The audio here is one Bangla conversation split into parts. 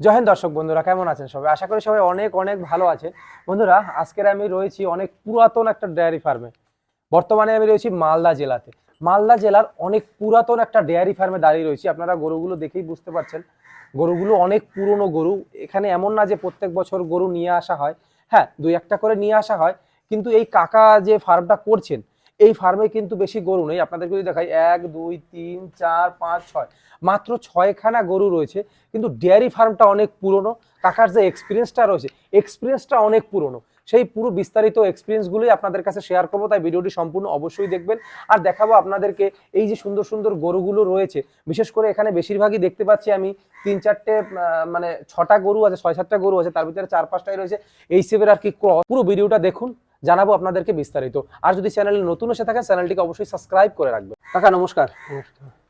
জয় হিন্দ দর্শক বন্ধুরা, কেমন আছেন সবাই? আশা করি সবাই অনেক অনেক ভালো আছেন। বন্ধুরা, আজকের আমি রয়েছি অনেক পুরাতন একটা ডেয়ারি ফার্মে। বর্তমানে আমি রয়েছি মালদা জেলাতে। মালদা জেলার অনেক পুরাতন একটা ডেয়ারি ফার্মে দাঁড়িয়ে রয়েছি। আপনারা গরুগুলো দেখেই বুঝতে পারছেন। গরুগুলো অনেক পুরনো গরু। এখানে এমন না যে প্রত্যেক বছর গরু নিয়ে আসা হয়। হ্যাঁ দুই একটা করে নিয়ে আসা হয়। কিন্তু এই কাকা যে ফার্মটা করছেন, এই ফার্মে কিন্তু বেশি গরু নেই। আপনাদেরকে যদি দেখাই, এক, দুই, তিন, চার, পাঁচ, ছয়। মাত্র ছয়খানা গরু রয়েছে, কিন্তু ডেয়ারি ফার্মটা অনেক পুরনো, কাকার যে এক্সপিরিয়েন্সটা রয়েছে এক্সপিরিয়েন্সটা অনেক পুরনো। সেই পুরো বিস্তারিত এক্সপিরিয়েন্সগুলোই আপনাদের কাছে শেয়ার করব, তাই ভিডিওটি সম্পূর্ণ অবশ্যই দেখবেন। আর দেখাবো আপনাদেরকে এই যে সুন্দর সুন্দর গরুগুলো রয়েছে, বিশেষ করে এখানে বেশিরভাগই দেখতে পাচ্ছি আমি তিন চারটে মানে ছটা গরু আছে, ছয় সাতটা গরু আছে, তার ভিতরে চার পাঁচটাই রয়েছে, এই সেভের আর কি পুরো ভিডিওটা দেখুন, জানাব আপনাদেরকে বিস্তারিত। আর যদি চ্যানেলে নতুন এসে থাকেন চ্যানেলটিকে অবশ্যই সাবস্ক্রাইব করে রাখবেন। কাকা নমস্কার।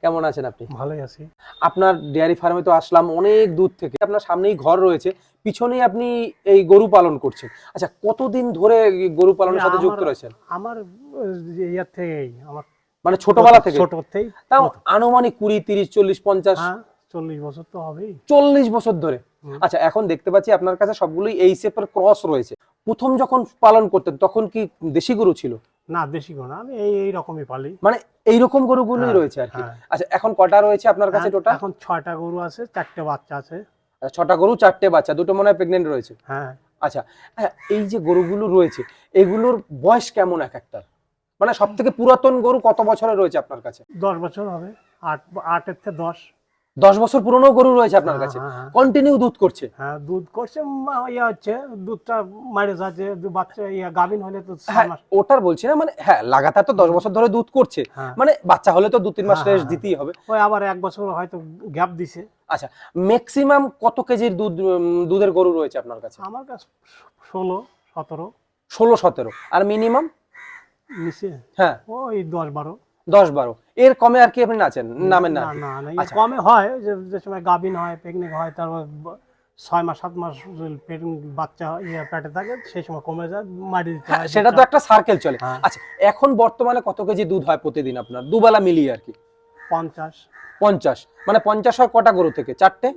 কেমন আছেন আপনি? ভালোই আছি। আপনার ডেয়ারি ফার্মে তো আসলাম অনেক দূর থেকে। আপনার সামনেই ঘর রয়েছে পিছনেই আপনি এই গরু পালন করছেন। আচ্ছা কতদিন ধরে গরু পালনের সাথে যুক্ত রয়েছেন? আমার ইয়ার থেকেই আমার মানে ছোটবেলা থেকে ছোট থেকেই? তাও আনুমানিক কুড়ি তিরিশ চল্লিশ পঞ্চাশ? হ্যাঁ চল্লিশ বছর তো হবেই। চল্লিশ বছর ধরে। আচ্ছা এখন দেখতে পাচ্ছি আপনার কাছে সবগুলোই এই শেপের ক্রস রয়েছে। প্রথম যখন পালন করতেন তখন কি দেশি গরু ছিল? না কোনো না, আমি এই এই রকমই পালি। মানে এইরকম গরুগুলোই হ্যাঁ, রয়েছে আর কি। হ্যাঁ। আচ্ছা এখন কটা রয়েছে আপনার কাছে হ্যাঁ, টোটাল এখন ছয়টা গরু আছে চারটে বাচ্চা আছে। ছটা গরু চারটে বাচ্চা দুটো মনে হয় প্রেগনেন্ট রয়েছে। হ্যাঁ। আচ্ছা হ্যাঁ এই যে গরুগুলো রয়েছে এগুলোর বয়স কেমন এক একটার? মানে সব থেকে পুরাতন গরু কত বছরের রয়েছে আপনার কাছে? দশ বছর হবে আট আটের থেকে দশ। দশ বছর পুরনো গরু রয়েছে আপনার হ্যাঁ, কাছে। হ্যাঁ, হ্যাঁ। কন্টিনিউ দুধ করছে। হ্যাঁ দুধ করছে ইয়া হচ্ছে দুধটা মারে যাচ্ছে বাচ্চা ইয়া গাভিন হলে তো হ্যাঁ ওটার বলছি না মানে হ্যাঁ লাগাতার তো দশ বছর ধরে দুধ করছে। হ্যাঁ। মানে বাচ্চা হলে তো দু তিন মাস হ্যাঁ, রেস্ট হ্যাঁ, দিতেই হবে। ওই আবার এক বছর হয়তো গ্যাপ দিছে। আচ্ছা ম্যাক্সিমাম কত কেজির দুধ দুধের গরু রয়েছে আপনার কাছে? আমার কাছে ষোলো সতেরো। ষোলো সতেরো। আর মিনিমাম নিচে? হ্যাঁ। ওই দশ বারো। দশ বারো। এর কমে আর কি আপনি নাচেন? নামেন না না না আচ্ছা। কমে হয় যে যে সময় গাভিন হয় পিকনিক হয় তারপর ছয় মাস সাত মাস প্রেগনেন্ট বাচ্চা ইয়ে পেটে থাকে সেই সময় কমে যায় মারি দিতে হ্যাঁ, সেটা তো একটা সার্কেল চলে। হ্যাঁ। আচ্ছা এখন বর্তমানে কত কেজি দুধ হয় প্রতিদিন আপনার? দুবেলা মিলিয়ে আর কি। পঞ্চাশ। পঞ্চাশ। মানে পঞ্চাশ হয় কটা গরু থেকে? চারটে?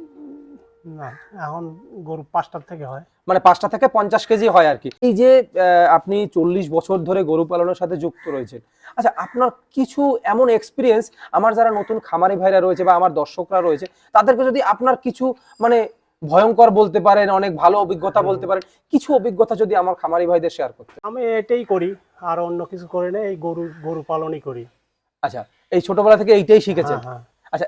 না এখন গরু পাঁচটার থেকে হয়। মানে পাঁচটা থেকে পঞ্চাশ কেজি হয় আর কি। এই যে আপনি চল্লিশ বছর ধরে গরু পালনের সাথে যুক্ত রয়েছেন। আচ্ছা আপনার কিছু এমন এক্সপিরিয়েন্স আমার যারা নতুন খামারি ভাইরা রয়েছে বা আমার দর্শকরা রয়েছে তাদেরকে যদি আপনার কিছু মানে ভয়ঙ্কর বলতে পারেন অনেক ভালো অভিজ্ঞতা বলতে পারেন কিছু অভিজ্ঞতা যদি আমার খামারি ভাইদের শেয়ার করতে। আমি এটাই করি আর অন্য কিছু করি না এই গরু গরু পালনই করি। আচ্ছা এই ছোটবেলা থেকে এইটাই শিখেছেন? হ্যাঁ, হ্যাঁ। আচ্ছা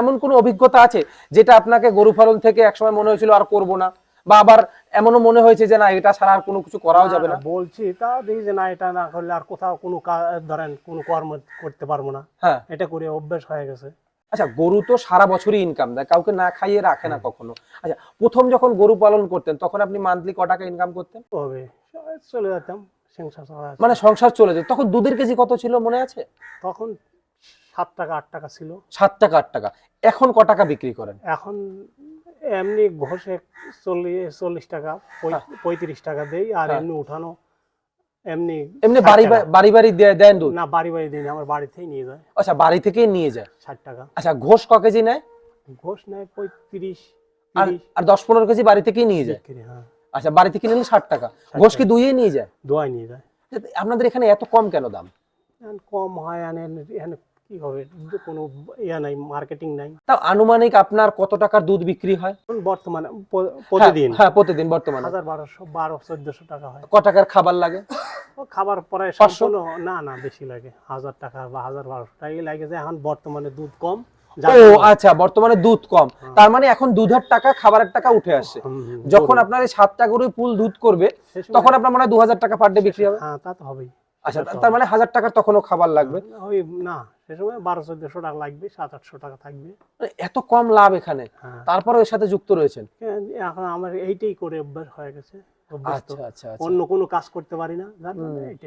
এমন কোনো অভিজ্ঞতা আছে যেটা আপনাকে গরু পালন থেকে একসময় মনে হয়েছিল আর করব না? বা আবার এমনও মনে হয়েছে যে না এটা ছাড়া আর কোনো কিছু করাও যাবে না। বলছি তা দেখি যে না এটা না করলে আর কোথাও কোনো ধরেন কোনো কর্ম করতে পারব না। হ্যাঁ। এটা করে অভ্যাস হয়ে গেছে। আচ্ছা গরু তো সারা বছরই ইনকাম দেয় কাউকে না খাইয়ে রাখে না কখনো। আচ্ছা প্রথম যখন গরু পালন করতেন তখন আপনি মান্থলি ক টাকা ইনকাম করতেন? হবে চলে যেতাম সংসার মানে সংসার চলে যেত। তখন দুধের কেজি কত ছিল মনে আছে? তখন সাত টাকা আট টাকা ছিল। সাত টাকা আট টাকা। এখন ক টাকা বিক্রি করেন? এখন এমনি ঘষে চল্লিশ চল্লিশ টাকা হ্যাঁ। পঁয়ত্রিশ টাকা দেই আর হ্যাঁ। এমনি উঠানো এমনি এমনি বাড়ি বাড়ি বাড়ি দেন দুধ? না বাড়ি বাড়ি দিই আমার বাড়িতেই নিয়ে যায়। আচ্ছা বাড়ি থেকেই নিয়ে যায়? ষাট টাকা। আচ্ছা ঘোষ ক কেজি নেয়? ঘোষ নেয় পঁয়ত্রিশ আর আর দশ পনেরো কেজি বাড়ি থেকেই নিয়ে যায়? হ্যাঁ। আচ্ছা বাড়ি থেকে নিলে ষাট টাকা। ঘোষ কি দুইয়ে নিয়ে যায়? দোয়াই নিয়ে যায়। আপনাদের এখানে এত কম কেন দাম? কম হয় এখানে কি হবে? কোনো ইয়া নাই মার্কেটিং নাই। তাও আনুমানিক আপনার কত টাকার দুধ বিক্রি হয়? এখন বর্তমানে প্রতিদিন হ্যাঁ, হ্যাঁ প্রতিদিন বর্তমানে। হাজার বারোশো বারো চোদ্দশো টাকা হয়। ক টাকার খাবার লাগে? খাবার পরে? সম্পূর্ণ না না বেশি লাগে। হাজার টাকা বা হাজার বারোশো টাকা লাগে যে এখন বর্তমানে দুধ কম ও আচ্ছা বর্তমানে দুধ কম। হ্যাঁ। তার মানে এখন দুধের টাকা খাবারের টাকা উঠে হুম, যখন আপনার এই সাতটা গরুই পুল দুধ করবে তখন আপনার মনে হয় দু হাজার টাকা পার ডে বিক্রি হবে? হ্যাঁ তা তো হবেই। আচ্ছা তার মানে হাজার টাকার তখনও খাবার লাগবে? ওই না সে সময় বারো চোদ্দশো টাকা লাগবে সাত আটশো টাকা থাকবে। মানে এত কম লাভ এখানে? হ্যাঁ। তারপরে এর সাথে যুক্ত রয়েছেন? এখন আমার এইটাই করে অভ্যাস হয়ে গেছে আচ্ছা আচ্ছা আচ্ছা। অন্য কোনো কাজ করতে পারি না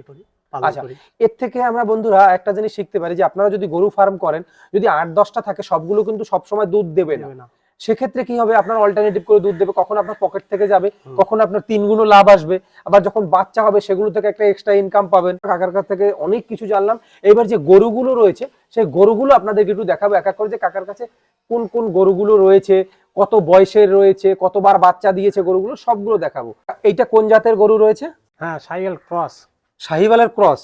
করি আচ্ছা। এর থেকে আমরা বন্ধুরা একটা জিনিস শিখতে পারি যে আপনারা যদি গরু ফার্ম করেন যদি আট দশটা থাকে সবগুলো কিন্তু সবসময় দুধ দেবে না। সেক্ষেত্রে কি হবে? আপনার অল্টারনেটিভ করে দুধ দেবে কখন আপনার পকেট থেকে যাবে। কখন আপনার তিন গুণ লাভ আসবে। আবার যখন বাচ্চা হবে সেগুলো থেকে একটা এক্সট্রা ইনকাম পাবেন। কাকার কাছ থেকে অনেক কিছু জানলাম। এবার যে গরুগুলো রয়েছে সেই গরুগুলো আপনাদেরকে একটু দেখাবো। এক এক করে যে কাকার কাছে কোন কোন গরুগুলো রয়েছে কত বয়সের রয়েছে কতবার বাচ্চা দিয়েছে গরুগুলো সবগুলো দেখাবো। এইটা কোন জাতের গরু রয়েছে? হ্যাঁ সাইকেল ক্রস। শাহিওয়ালের ক্রস?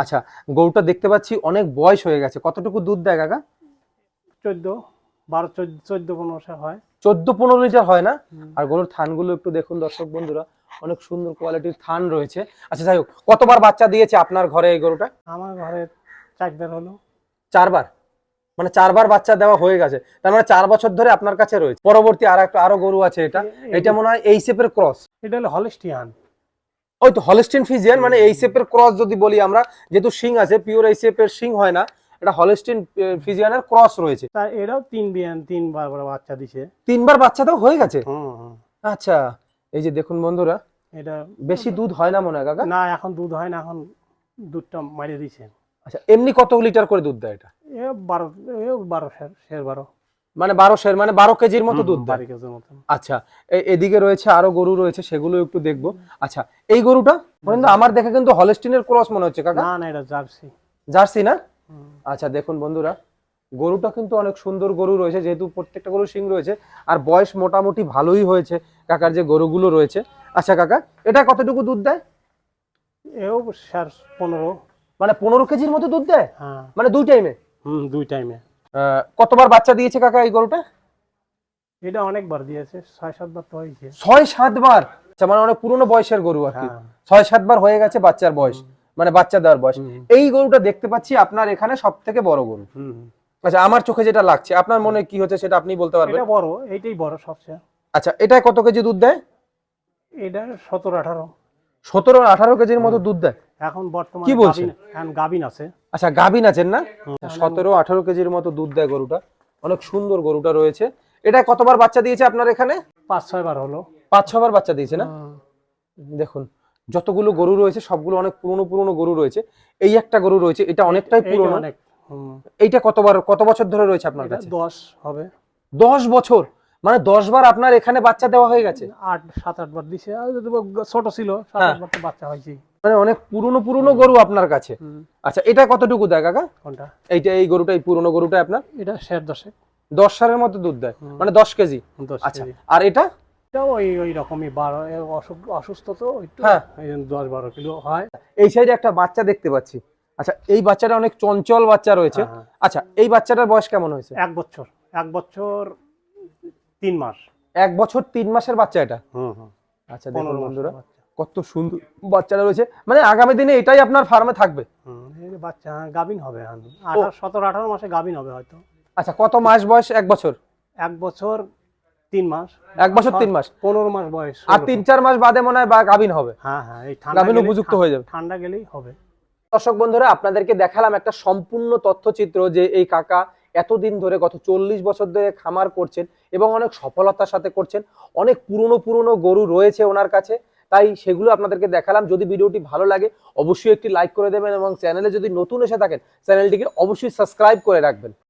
আচ্ছা গরুটা দেখতে পাচ্ছি অনেক বয়স হয়ে গেছে। কতটুকু দুধ দেয় কাকা? চোদ্দ। বারো চোদ্দ চোদ্দ পনেরোশো হয়। চোদ্দ পনেরো লিটার হয় না? আর গরুর থানগুলো একটু দেখুন দর্শক বন্ধুরা অনেক সুন্দর কোয়ালিটির থান রয়েছে। আচ্ছা যাই হোক কতবার বাচ্চা দিয়েছে আপনার ঘরে এই গরুটা? আমার ঘরে চারবার হলো। চারবার? মানে চারবার বাচ্চা দেওয়া হয়ে গেছে। তার মানে চার বছর ধরে আপনার কাছে রয়েছে। পরবর্তী আর একটা আরও গরু আছে এটা। এটা মনে হয় এই শেপের ক্রস এটা হলো হলিস্টিয়ান ওই তো হলস্টিন ফিজিয়ান মানে এই শেপের ক্রস যদি বলি আমরা যেহেতু শিং আছে পিওর এই শেপের শিং হয় না। এটা হলস্টিন ফিজিয়ানের ক্রস রয়েছে। তা এরাও তিন বিয়ান তিনবার বাচ্চা দিছে। তিনবার বাচ্চা তো হয়ে গেছে? হুম হুম আচ্ছা এই যে দেখুন বন্ধুরা এটা বেশি দুধ হয় না মনে হয় কাকা? না এখন দুধ হয় না এখন দুধটা মারিয়ে দিছে। আচ্ছা এমনি কত লিটার করে দুধ দেয় এটা? এ বারো এ বারো শের শের বারো। মানে বারো শের মানে বারো কেজির মতো দুধ দেয়? বারো কেজির মতন আচ্ছা এদিকে রয়েছে আরও গরু রয়েছে সেগুলো একটু দেখব। আচ্ছা এই গরুটা? কিন্তু আমার দেখে কিন্তু হলস্টিনের ক্রস মনে হচ্ছে কাকা। না না এটা জার্সি। জার্সি না। আচ্ছা দেখুন বন্ধুরা গরুটা কিন্তু অনেক সুন্দর গরু রয়েছে যেহেতু প্রত্যেকটা গরু সিং রয়েছে আর বয়স মোটামুটি ভালোই হয়েছে কাকার যে গরুগুলো রয়েছে। আচ্ছা কাকা এটা কতটুকু দুধ দেয়? এও পনেরো। মানে পনেরো কেজির মতো দুধ দেয়? হ্যাঁ। মানে দুই টাইমে? হুম দুই টাইমে। কতবার বাচ্চা দিয়েছে কাকা এই গরুটা? এটা অনেকবার দিয়েছে ছয় সাতবার তো হয়েছে। ছয় সাতবার? আচ্ছা মানে অনেক পুরনো বয়সের গরু আর কি। হ্যাঁ। ছয় সাতবার হয়ে গেছে বাচ্চার বয়স। মানে বাচ্চা দেওয়ার বয়স এই গরুটা দেখতে পাচ্ছি আপনার এখানে সব থেকে বড় গরু। আচ্ছা আমার চোখে যেটা লাগছে আপনার মনে কি হচ্ছে সেটা আপনি বলতে পারবেন? এটা বড় এইটাই বড় সবচেয়ে। আচ্ছা এটা কত কেজি দুধ দেয়? এটা সতেরো আঠারো। সতেরো আঠারো কেজির মতো দুধ দেয়? এখন বর্তমানে কি বলছেন? এখন গাবিন আছে। আচ্ছা গাভিন আছেন না? সতেরো আঠারো কেজির মতো দুধ দেয় গরুটা। অনেক সুন্দর গরুটা রয়েছে। এটা কতবার বাচ্চা দিয়েছে আপনার এখানে? পাঁচ ছয় বার হলো। পাঁচ ছবার বাচ্চা দিয়েছে না? দেখুন। যতগুলো গরু রয়েছে সবগুলো অনেক পুরনো পুরনো গরু রয়েছে। এই একটা গরু রয়েছে এটা অনেকটাই পুরনো। অনেক এইটা কতবার কত বছর ধরে রয়েছে আপনার কাছে? দশ হবে। দশ বছর? মানে দশ বার আপনার এখানে বাচ্চা দেওয়া হয়ে গেছে? আট সাত আট বার দিছে। ছোট ছিল সাত হ্যাঁ। আট বার বাচ্চা হয়েছে মানে অনেক পুরনো পুরনো গরু আপনার কাছে। আচ্ছা এটা কতটুকু দেয় কাকা? কোনটা? এইটা এই গরুটা এই পুরনো গরুটা আপনার? এটা শের দশে দশ সারের মতো দুধ দেয়। মানে দশ কেজি। আচ্ছা আর এটা? এটাও ওই ওই রকমই বারো অসুস্থ তো একটু হ্যাঁ। দশ বারো কিলো হয়। এই সাইডে একটা বাচ্চা দেখতে পাচ্ছি। আচ্ছা এই বাচ্চাটা অনেক চঞ্চল বাচ্চা রয়েছে। হ্যাঁ, আচ্ছা এই বাচ্চাটার বয়স কেমন হয়েছে? এক বছর। এক বছর তিন মাস। এক বছর তিন মাসের বাচ্চা এটা? হুম হুম। আচ্ছা দেখুন বন্ধুরা কত সুন্দর বাচ্চাটা রয়েছে। মানে আগামী দিনে এটাই আপনার ফার্মে থাকবে? বাচ্চা হ্যাঁ, গাভিন হবে হ্যাঁ। সতেরো আঠারো মাসে গাভিন হবে হয়তো। আচ্ছা কত মাস বয়স এক বছর? এক বছর তিন মাস। এক বছর তিন মাস? পনেরো মাস বয়স আর তিন চার মাস বাদে মনে হয় বা গাভিন হবে। হ্যাঁ হ্যাঁ এই ঠান্ডা গাভিন উপযুক্ত হয়ে যাবে। ঠান্ডা গেলেই হবে। দর্শক বন্ধুরা আপনাদেরকে দেখালাম একটা সম্পূর্ণ তথ্যচিত্র যে এই কাকা এতদিন ধরে গত চল্লিশ বছর ধরে খামার করছেন এবং অনেক সফলতার সাথে করছেন। অনেক পুরনো পুরনো গরু রয়েছে ওনার কাছে। তাই সেগুলো আপনাদেরকে দেখালাম। যদি ভিডিওটি ভালো লাগে অবশ্যই একটি লাইক করে দেবেন এবং চ্যানেলে যদি নতুন এসে থাকেন চ্যানেলটিকে অবশ্যই সাবস্ক্রাইব করে রাখবেন।